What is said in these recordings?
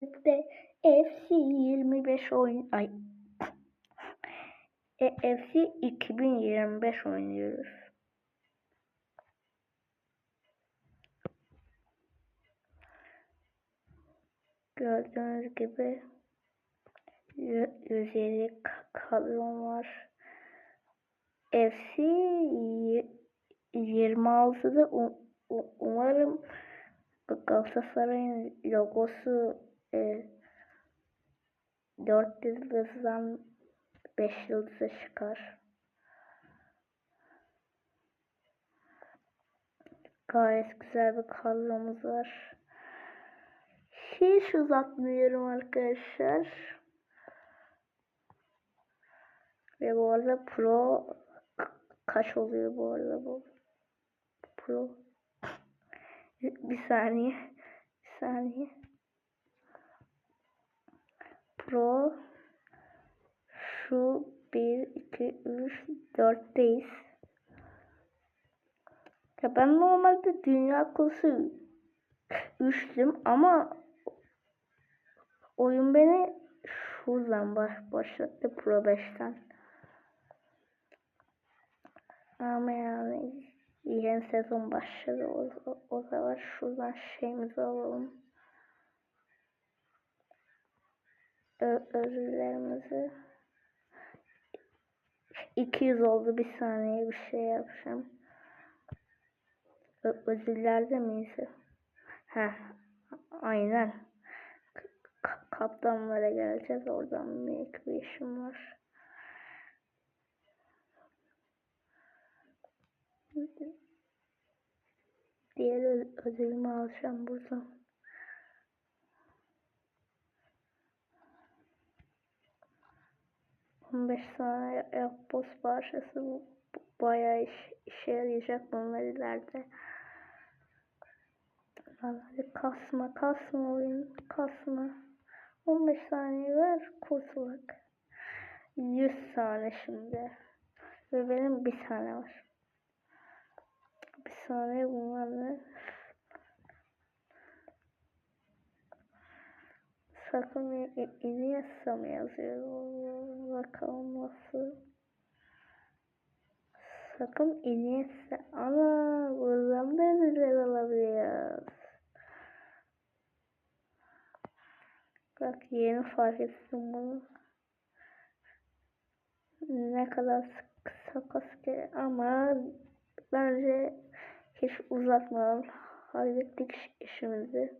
FC 25 oyun ay e, FC 2025 oynuyoruz. Gördüğünüz gibi 107 kadrom var. FC 26'da umarım Galatasaray'ın logosu e, 4 yıldızdan 5 yıldıza çıkar. Gayet güzel bir kadromuz var. Hiç uzatmıyorum arkadaşlar. Ve bu arada pro kaç oluyor bu arada bu? Pro bir saniye. Bir saniye. Pro şu 1 2 3 4'teyiz. Ya ben normalde dünya kupası 3'tüm ama oyun beni şuradan baş, başlattı Pro 5'ten. Ama yani yeni sezon başladı. O, o, o zaman şuradan şeyimizi alalım. Özürlerimizi. 200 oldu bir saniye bir şey yapacağım. Özürlerde miyiz? Heh, aynen. K kaptanlara geleceğiz. Oradan bir işim var. Diğer ödevimi alacağım buradan. On beş tane yapboz parçası bayağı iş, işe yarayacak bunlar ileride. Hadi kasma kasma oyun kasma. 15 saniye ver kurtulak. 100 tane şimdi. Ve benim bir tane var. Bir saniye bunlarla sakın Iniesta mı yazıyor? Bakalım nasıl. Sakın Iniesta. Ana buradan da güzel alabiliyoruz. Bak yeni fark ettim bunu. Ne kadar sık sakas ama bence hiç uzatmadan hallettik işimizi.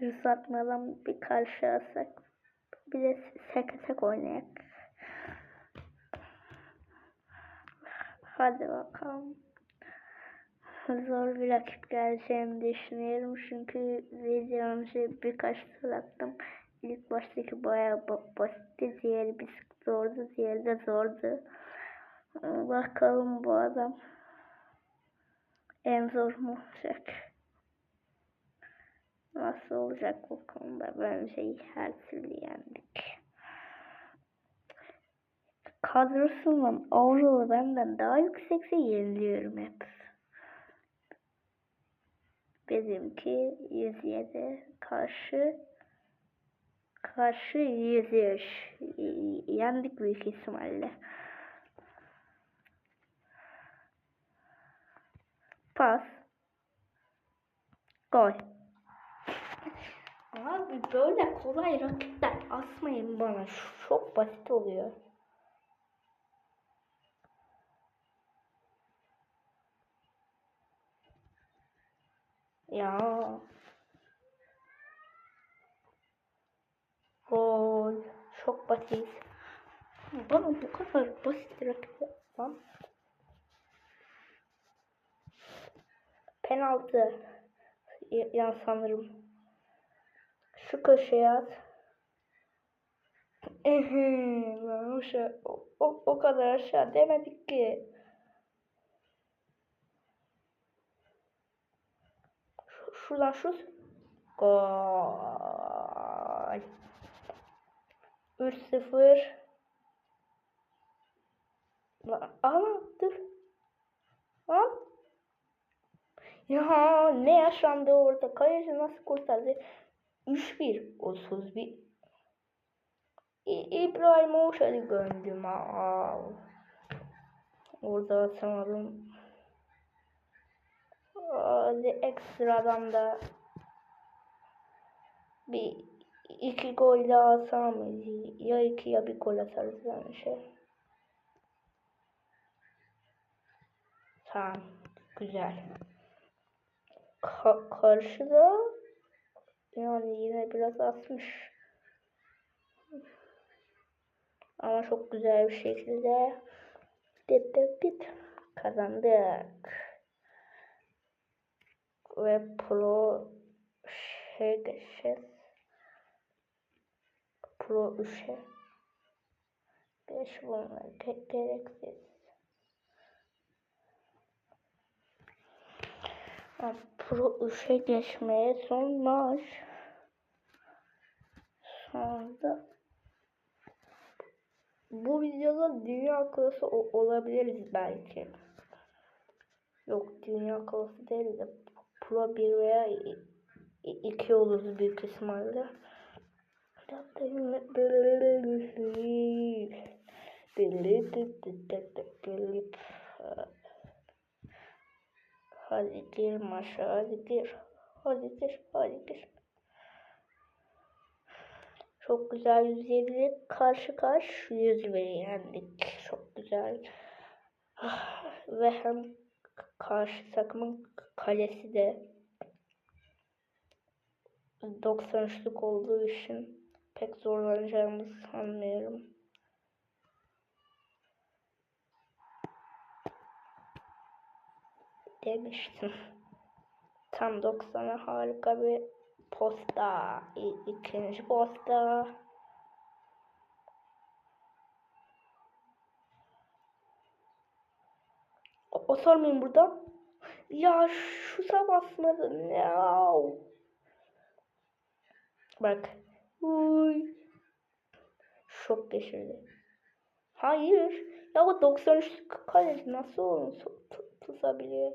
Uzatmadan bir karşı alsak bir de seke sek oynayak. Hadi bakalım. Zor bir rakip geleceğini düşünüyorum çünkü video önce birkaç tur attım. İlk baştaki bayağı basitti, diğeri bir zordu, diğeri de zordu. Bakalım bu adam en zor mu olacak? Nasıl olacak bu konuda? Bence her türlü yendik. Kadrosundan Avrupa'lı benden daha yüksekse yeniliyorum hep. Bizimki 107 karşı karşı 103 yendik büyük ihtimalle. Pas. Gol. Abi böyle kolay rakipler asmayın bana. Çok basit oluyor. Ya. Gol. Çok basit. Bana bu kadar basit rakipler. Lan. Penaltı. Ya sanırım. Şu köşeye at. Lan aşağı, o, o, o kadar aşağı demedik ki. Şuradan şut. Gol. 3-0. Ama dur. Lan. Ya ne yaşandı orada? Kaleci nasıl kurtardı? 3-1 31 İ- İbrahimovic hadi göndüm. Aa. Orada atamadım. Hadi ekstradan da bir iki gol daha mıyız? Ya iki ya bir gol atarız yani şey. Tamam. Güzel. Ka karşıda yani yine biraz asmış. Ama çok güzel bir şekilde dit dit dit kazandık. Ve pro şey geçeceğiz. Pro 3'e. Geç bunlar ge- gereksiz. Pro 3'e geçmeye son maaş. Sonra bu videoda dünya klası olabiliriz belki. Yok dünya klası değil de Pro 1 veya 2 oluruz büyük ihtimalle. Hadi gir maşa hadi gir. Hadi gir hadi gir. Çok güzel 107'lik karşı karşı 101'i yendik. Çok güzel. Ve hem karşı takımın kalesi de 93'lük olduğu için pek zorlanacağımızı sanmıyorum. Demiştim. Tam 90'a harika bir posta. İ- ikinci posta. O, o sormayın burada. Ya şu basmadı. No. Bak. Uy. Şok geçirdi. Hayır. Ya o 93 kaleci nasıl onu tu- tu- tutabiliyor?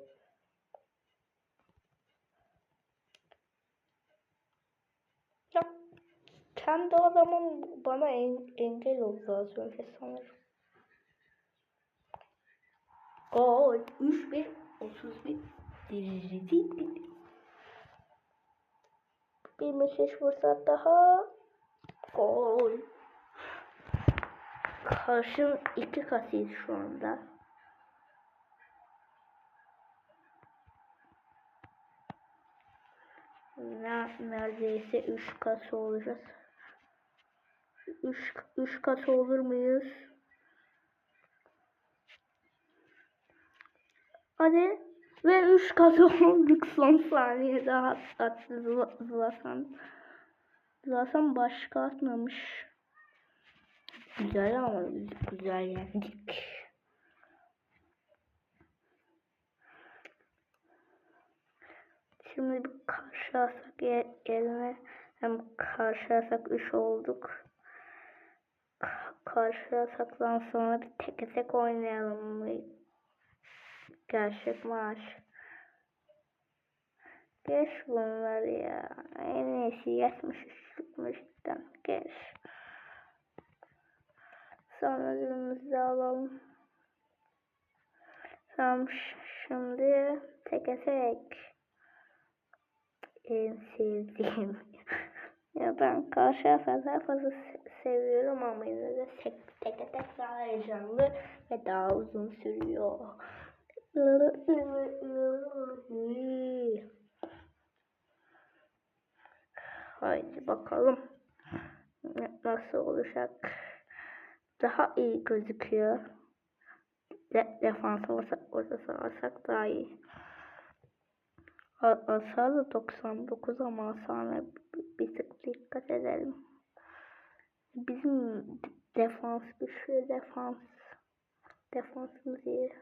Ya kendi adamım bana en- engel oldu az önce sanırım. Gol 3-1 31 Diriri. Bir müthiş fırsat daha. Gol. Karşım iki katıyız şu anda. Ne, neredeyse üç kat olacağız. Üç, üç kat olur muyuz? Hadi. Ve üç kat olduk son saniyede at, attı Zla- Zlatan. Zlatan başka atmamış. Güzel ama güzel yendik. Şimdi bir karşı alsak ye- yerine hem karşı alsak 3 olduk. Ka- Karşı alsaktan sonra bir tek tek oynayalım mı? Gerçek maaş. Geç bunları ya. En iyisi 73'lük müzikten geç. Sonra önümüzde alalım. Tamam şimdi tek tek. En sevdiğim. ya ben karşı fazla se- seviyorum ama yine de tek tek tek daha heyecanlı ve daha uzun sürüyor. Haydi bakalım nasıl olacak. Daha iyi gözüküyor. De defans olsa, orta alsak daha iyi. A- Asarlı 99 ama bir, bir tık dikkat edelim. Bizim defans güçlü defans. Defansımız iyi.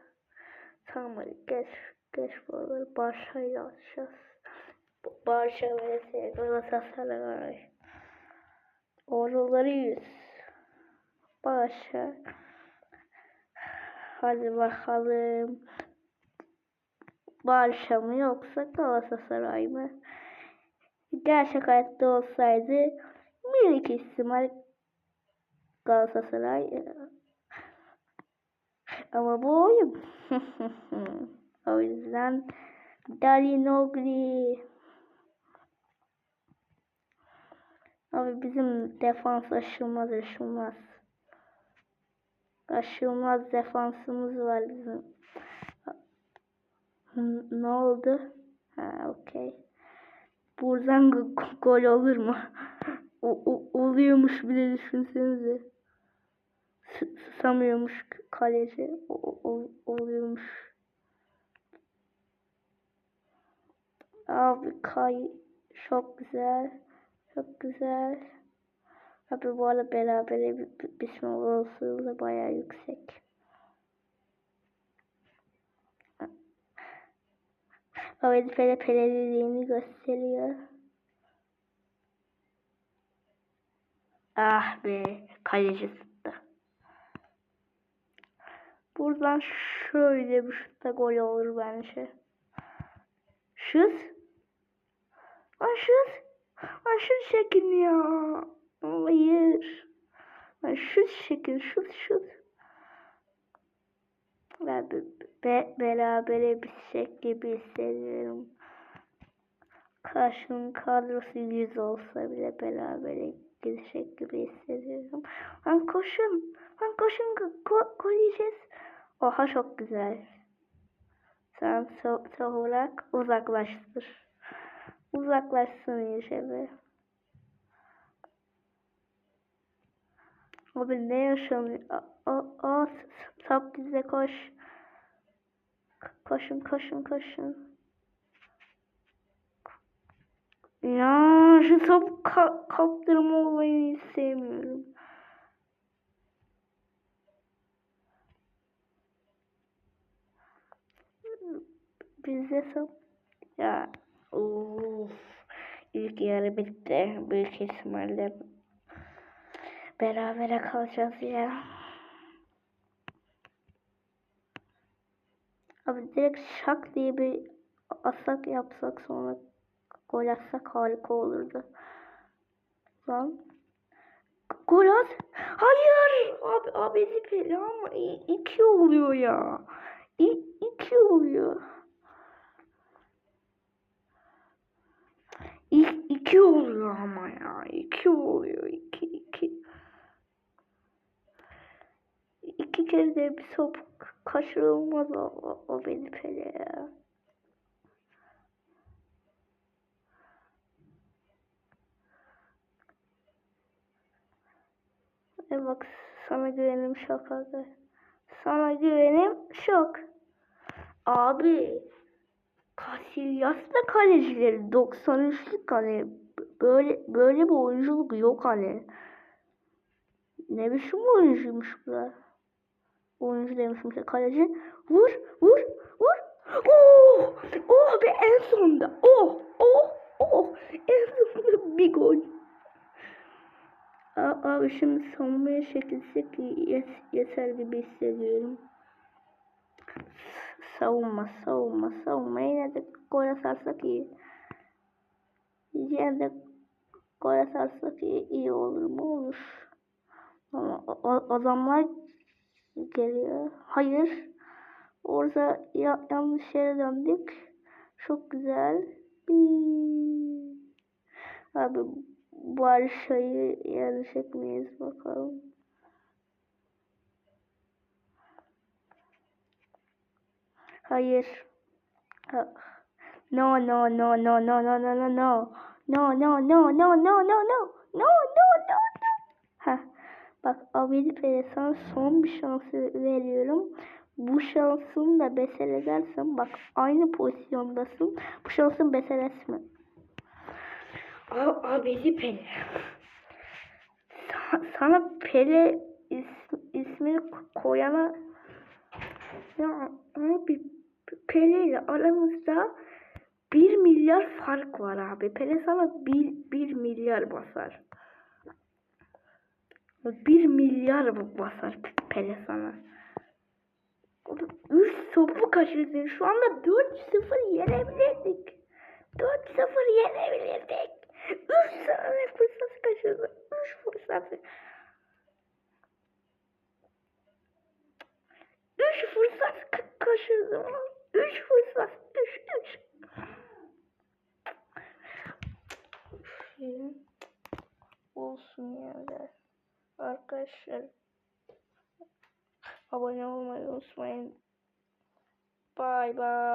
Tamam hadi geç, geç buraları Barşa'yla atacağız. Barça vs Galatasaray. Oraları yüz. Barça. Hadi bakalım. Barça mı yoksa Galatasaray mı? gerçek hayatta olsaydı minik ihtimal Galatasaray e, ama bu oyun o yüzden Dalinoglu Abi bizim defans aşılmaz aşılmaz. Aşılmaz defansımız var bizim. Ne oldu? Ha okey. Buradan gol olur mu? o, oluyormuş bile düşünsenize. S- Susamıyormuş kaleci. O, o- oluyormuş. Abi kay çok güzel. Çok güzel. Abi bu arada beraber bitme olasılığı bayağı yüksek. Abi Pele Peleliliğini gösteriyor. Ah be kaleci sıktı. Buradan şöyle bir şutta gol olur bence. Şut. Lan şut çekin ya. Hayır. Şut çekin şut şut. Ben be, be, berabere bitecek gibi hissediyorum. Karşının kadrosu yüz olsa bile berabere gidecek gibi hissediyorum. Lan koşun. Lan koşun. Gol yiyeceğiz. Oha çok güzel. Sen so olarak uzaklaştır. Uzaklaşsın be. Abi ne yaşanıyor? O, o, top bize koş. Koşun koşun koşun. Ya şu top ka kaptırma olayını hiç sevmiyorum. Bize top ya of ilk yarı bitti. Büyük ihtimalle berabere kalacağız ya. Abi direkt şak diye bir asak yapsak sonra gol atsak harika olurdu. Lan. Gol at. Hayır. Abi abi zipeli ama i- iki oluyor ya. İ, iki oluyor. İlk iki oluyor ama ya. İki oluyor. iki iki. İki kere de bir top kaçırılmaz o, o, o beni pele ya. E bak sana güvenim şok abi. Sana güvenim şok. Abi Casillas da kalecileri 93'lük hani böyle böyle bir oyunculuk yok hani. Ne biçim oyuncuymuş bu da. Oyuncu demişim işte kaleci. Vur vur vur. Oh! Oh be en sonunda. Oh! Oh! Oh! En sonunda bir gol. A- Abi şimdi savunmaya çekilsek yet- yeter gibi hissediyorum. Savunma, savunma, savunma. Yine de gol atarsak iyi. Yine de gol atarsak iyi, iyi olur mu? Olur. Ama adamlar geliyor. Hayır. Orada ya- yanlış yere döndük. Çok güzel. Hmm. Abi Barşa'yı yenecek miyiz bakalım. Hayır. Ha- No no no no no no no no no. No no no no no no no. No no no no. Bak Avelipe'ye sana son bir şansı veriyorum. Bu şansını da beser edersen bak aynı pozisyondasın. Bu şansın beser etme. Abeli Pele. Sa- sana Pele is- ismini koyana ya abi Pele ile aramızda 1 milyar fark var abi. Pele sana 1, 1 milyar basar. 1 milyar basar Pele sana. 3 topu kaçırdın. Şu anda 4-0 yenebilirdik. 4-0 yenebilirdik. Tane fırsat kaçırdım. Üç fırsat. Üç fırsat ka- kaçırdım. Üç fırsat. Üç, üç. Üf, Olsun yani. Arkadaşlar abone olmayı unutmayın. Bye bye.